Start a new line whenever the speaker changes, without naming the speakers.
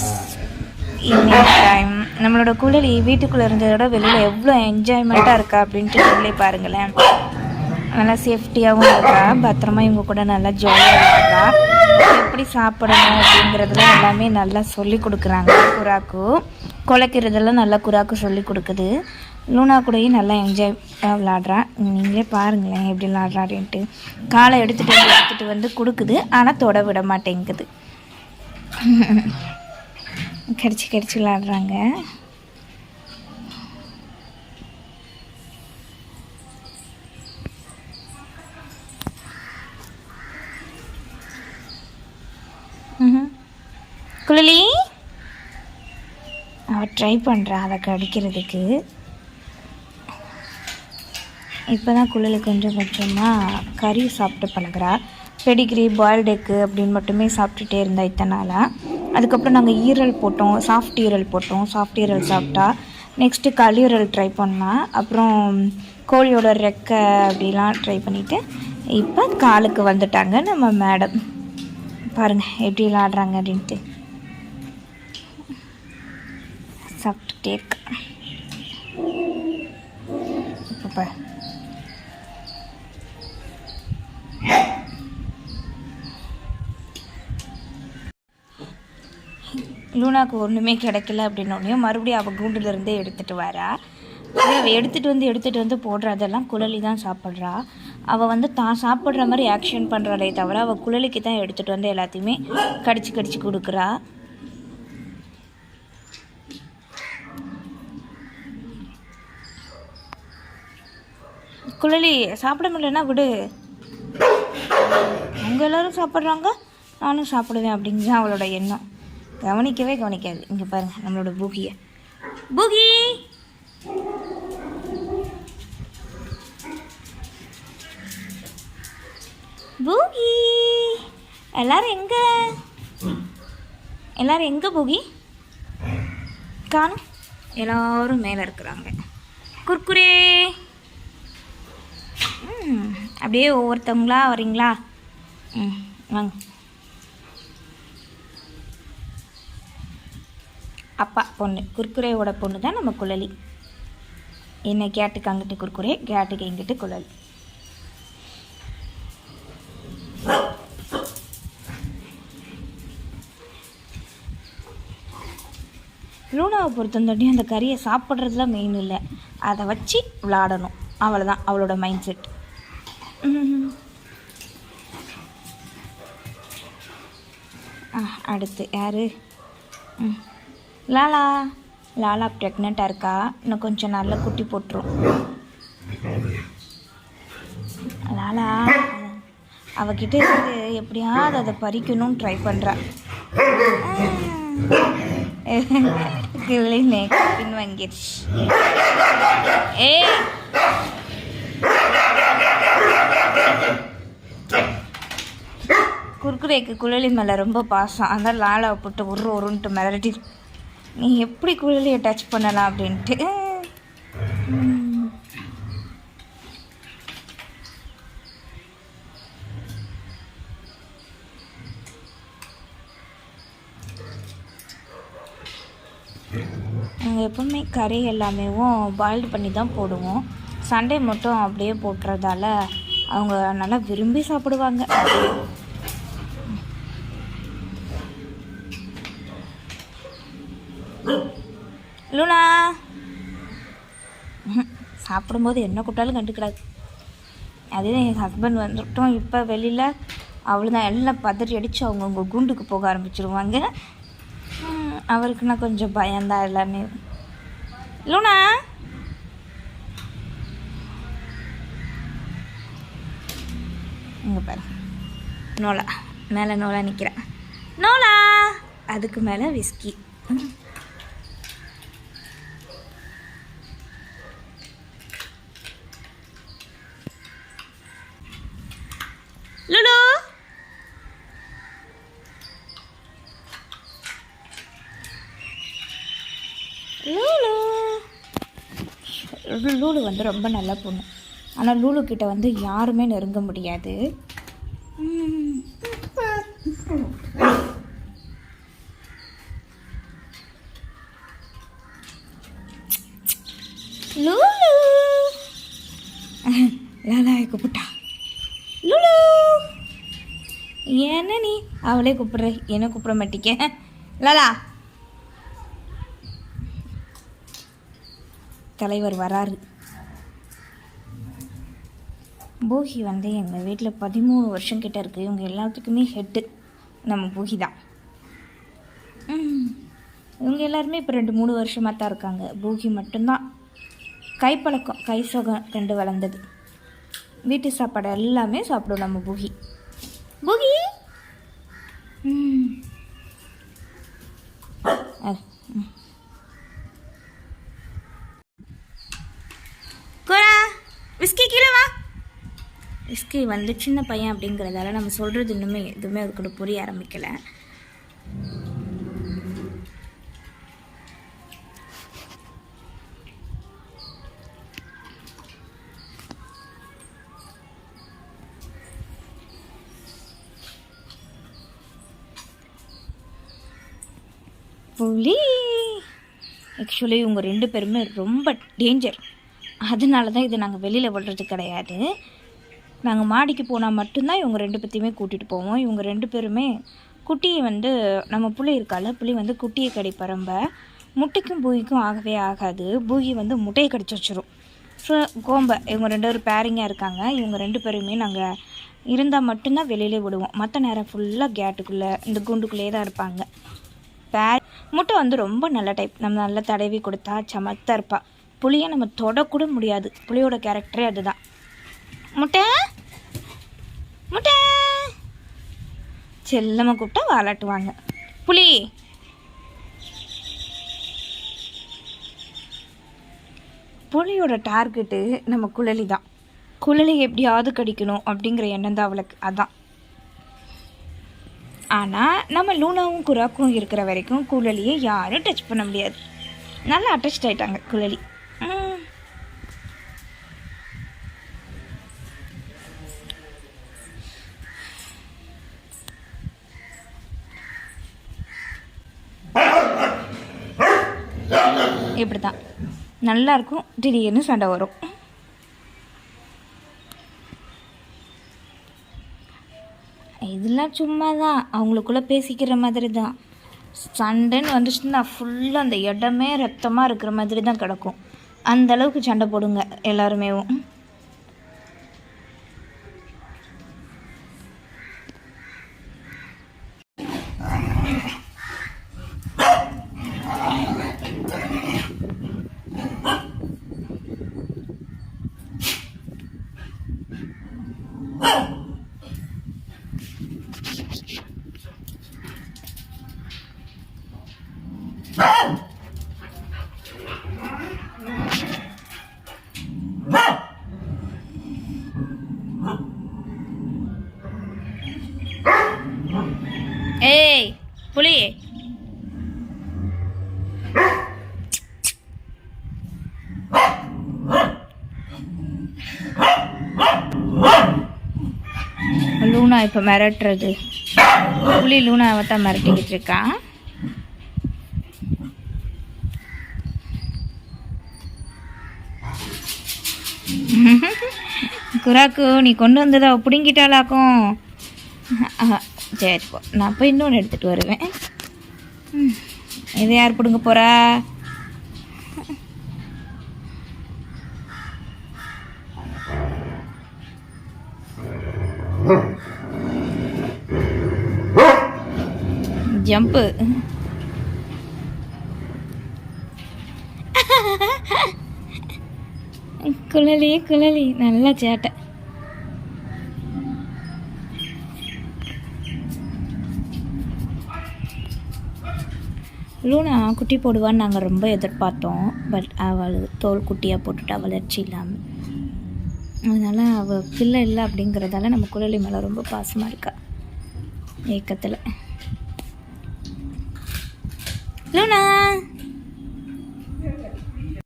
Friends evening time நம்மளோட குழலி வீட்டுக்குள்ளே இருந்ததோட வெளியில் எவ்வளோ என்ஜாய்மெண்ட்டாக இருக்கா அப்படின்ட்டு நீங்களே பாருங்களேன். நல்லா சேஃப்டியாகவும் இருக்கா? பத்திரமா இவங்க கூட நல்லா ஜாலியாக இருக்கா? எப்படி சாப்பிடணும் அப்படிங்கிறதுலாம் எல்லாமே நல்லா சொல்லி கொடுக்குறாங்க. குராக்கு குலைக்கிறதெல்லாம் நல்லா குராக்கு சொல்லி கொடுக்குது. லூனா கூடயும் நல்லா என்ஜாய் விளாட்றா. நீங்களே பாருங்களேன் எப்படி விளாட்றா அப்படின்ட்டு காலை எடுத்துகிட்டு வந்து எடுத்துகிட்டு வந்து கொடுக்குது. ஆனால் தொட விட மாட்டேங்குது. கடிச்சு கடிச்சு விளாடுறாங்க. குழலி அவ ட்ரை பண்ணுறா அதை கடிக்கிறதுக்கு. இப்போ தான் குழலி கொஞ்சம் கொஞ்சமாக கறி சாப்பிட்டு பழகிறாள் பெடிகிரி பாயில்டு எக்கு அப்படின்னு மட்டுமே சாப்பிட்டுட்டே இருந்தா இத்தனை அதுக்கப்புறம் நாங்கள் ஈரல் போட்டோம் சாஃப்ட் ஈரல் போட்டோம். சாஃப்ட் ஈரல் சாப்பிட்டா நெக்ஸ்ட்டு கல்லீரல் ட்ரை பண்ணால் அப்புறம் கோழியோட ரெக்கை அப்படிலாம் ட்ரை பண்ணிவிட்டு இப்போ காலுக்கு வந்துட்டாங்க நம்ம மேடம் பாருங்கள் எப்படி விளாடுறாங்க அப்படின்ட்டு. சாப்பிட்டுட்டே இருக்கேன் இப்போ லூனாவுக்கு லூனாக்கு ஒன்றுமே கிடைக்கல அப்படின்னோடனே மறுபடியும் அவள் கூண்டுலேருந்தே எடுத்துகிட்டு வரா. அவள் எடுத்துகிட்டு வந்து எடுத்துகிட்டு வந்து போடுறதெல்லாம் குழலி தான் சாப்பிட்றா. அவள் வந்து தான் சாப்பிட்ற மாதிரி ஆக்ஷன் பண்ணுறாளே தவிர அவள் குழலிக்கு தான் எடுத்துகிட்டு வந்து எல்லாத்தையுமே கடிச்சு கடிச்சு கொடுக்குறா. குழலி சாப்பிட முடியலன்னா விடு. அவங்க எல்லாரும் சாப்பிட்றாங்க நானும் சாப்பிடுவேன் அப்படின்னு தான் அவளோட எண்ணம். கவனிக்கவே கவனிக்காது. இங்கே பாருங்க நம்மளோட பூகியை. பூகி! பூகி! எல்லாரும் எங்க? எல்லாரும் எங்க பூகி? காணும். எல்லாரும் மேலே இருக்கிறாங்க. குர்குரே! ம் அப்படியே ஒவ்வொருத்தவங்களா வரீங்களா? ம் வாங்க. அப்பா பொண்ணு. குர்குரேவோட பொண்ணு தான் நம்ம குழலி. என்ன கேட்டுக்கு அங்கிட்டு குர்குரே கேட்டுக்கு இங்கிட்டு குழலி. லூனாவை பொறுத்தந்தோட்டி அந்த கறியை சாப்பிட்றதுல மெயின் இல்லை. அதை வச்சு விளாடணும். அவ்வளோதான் அவளோட மைண்ட் செட் அடுத்து யார்? ம். லாலா. லாலா ப்ரெக்னெண்ட்டாக இருக்கா? இன்னும் கொஞ்சம் நல்லா குட்டி போட்டுரும். லாலா அவகிட்ட இருந்து எப்படியாவது அதை பறிக்கணும்னு ட்ரை பண்ணுறா கிளினே பின் வாங்கிடுச்சு ஏய். குர்குரேக்கு குழலி மேலே ரொம்ப பாசம். அதான் லாலாவை போட்டு உரு ஒருன்ட்டு மிரட்டி நீ எப்படி குழலியை டச் பண்ணலாம் அப்படின்ட்டு. நாங்கள் எப்பவுமே கறி எல்லாமேவும் பாயில்டு பண்ணி தான் போடுவோம். சண்டே மட்டும் அப்படியே போட்டுறதால அவங்க நல்லா விரும்பி சாப்பிடுவாங்க. லூனா சாப்பிடும்போது என்ன கூப்பிட்டாலும் கண்டுக்கிடாது அதே என் ஹஸ்பண்ட் வந்துட்டோம். இப்போ வெளியில் அவ்வளோதான் எல்லாம் பதறி அடித்து அவங்கவுங்க குண்டுக்கு போக ஆரம்பிச்சிருவாங்க. ம், அவருக்கு நான் கொஞ்சம் பயந்தான் எல்லாமே. லூனா இங்கே பாரு. நோலா. மேலே நோலா நிற்கிறேன் நோலா. அதுக்கு மேலே விஸ்கி லூலு வந்து ரொம்ப நல்ல பொண்ணு. ஆனால் லூலு கிட்ட வந்து யாருமே நெருங்க முடியாது. லூலு. லாலாயை கூப்பிட்டா. லூலு. என்ன நீ? அவளே கூப்பிடுற. என்ன கூப்பிட மாட்டிக்க லாலா. தலைவர் வராரு. பூகி வந்து எங்கள் வீட்டில் பதிமூணு வருஷம் கிட்ட இருக்குது இவங்க எல்லாத்துக்குமே ஹெட்டு நம்ம பூகி தான். இவங்க எல்லாருமே இப்போ ரெண்டு மூணு வருஷமாக தான் இருக்காங்க. பூகி மட்டும்தான். கைப்பழக்கம் கை சுகம் கண்டு வளர்ந்தது. வீட்டு சாப்பாடு எல்லாமே சாப்பிடும் நம்ம போகி பூகி ம். அது, ம். கோரா விஸ்கி கீழே வா. விஸ்கி வந்து சின்ன பையன் அப்படிங்கிறதால நம்ம சொல்கிறது இன்னுமே எதுவுமே அதுக்கூட புரிய ஆரம்பிக்கலை. புலி. ஆக்சுவலி இவங்க ரெண்டு பேருமே ரொம்ப டேஞ்சர் அதனால தான் இது நாங்கள் வெளியில் விடுறது கிடையாது. நாங்கள் மாடிக்கு போனால் மட்டும்தான் இவங்க ரெண்டு பேர்த்தையுமே கூட்டிகிட்டு போவோம். இவங்க ரெண்டு பேருமே குட்டியை வந்து நம்ம புளி இருக்கால புளி வந்து குட்டியை கடி பரம்ப. முட்டைக்கும் பூகிக்கும் ஆகவே ஆகாது. பூகி வந்து முட்டையை கடிச்சு வச்சிரும். ஸோ கோம்பை இவங்க ரெண்டு பேரும் பேரிங்காக இருக்காங்க. இவங்க ரெண்டு பேருமே நாங்கள் இருந்தால் மட்டும்தான் வெளியிலே விடுவோம். மற்ற நேரம் ஃபுல்லாக கேட்டுக்குள்ளே இந்த குண்டுக்குள்ளேயே தான் இருப்பாங்க. பே முட்டை வந்து ரொம்ப நல்ல டைப் நம்ம நல்லா தடவி கொடுத்தா சமத்தா இருப்பாள் புளியை நம்ம தொடக்கூட முடியாது. புளியோட கேரக்டரே அதுதான். முட்டை? முட்டை? செல்லமாக கூப்பிட்டா வாலாட்டுவாங்க புளி புலியோட டார்கெட்டு நம்ம குழலி தான் குழலி எப்படியாவது கடிக்கணும் அப்படிங்கிற எண்ணம் தான் அவளுக்கு. அதான். ஆனால் நம்ம லூனாவும் குராக்கும் இருக்கிற வரைக்கும் குழலியை யாரும் டச் பண்ண முடியாது. நல்லா அட்டாச் ஆயிட்டாங்க குழலி. இப்படி தான் நல்லா இருக்கும் திடீர்னு சண்டை வரும். இதெல்லாம் சும்மா தான் அவங்களுக்குள்ளே பேசிக்கிற மாதிரி தான் சண்டைன்னு வந்துச்சுன்னா ஃபுல்லாக அந்த இடமே ரத்தமாக இருக்கிற மாதிரி தான் கிடக்கும். அந்த அளவுக்கு சண்டை போடுங்க எல்லாருமேவும் ஏய் புலி லூனா இப்போ மிரட்டுறது? புலி லூனாவை தான் மிரட்டிக்கிட்டு இருக்கான் குராக்கு நீ கொண்டு வந்ததா பிடுங்கிட்டாலாக்கும் ஆஹா, சரி போ நான் போய் இன்னொன்று எடுத்துகிட்டு வருவேன். இதை யார் பிடுங்க போகிறா ஜம்ப்பு குழலி குழலி. நல்லா சேட்டை. லூனா குட்டி போடுவான்னு நாங்கள் ரொம்ப எதிர்பார்த்தோம். பட் அவள் தோல் குட்டியாக போட்டுட்டா வளர்ச்சி இல்லாமல் அதனால் அவள் பிள்ளை இல்லை அப்படிங்கிறதால நம்ம குழலி மேலே ரொம்ப பாசமாக இருக்கா. ஏக்கத்தில். Luna!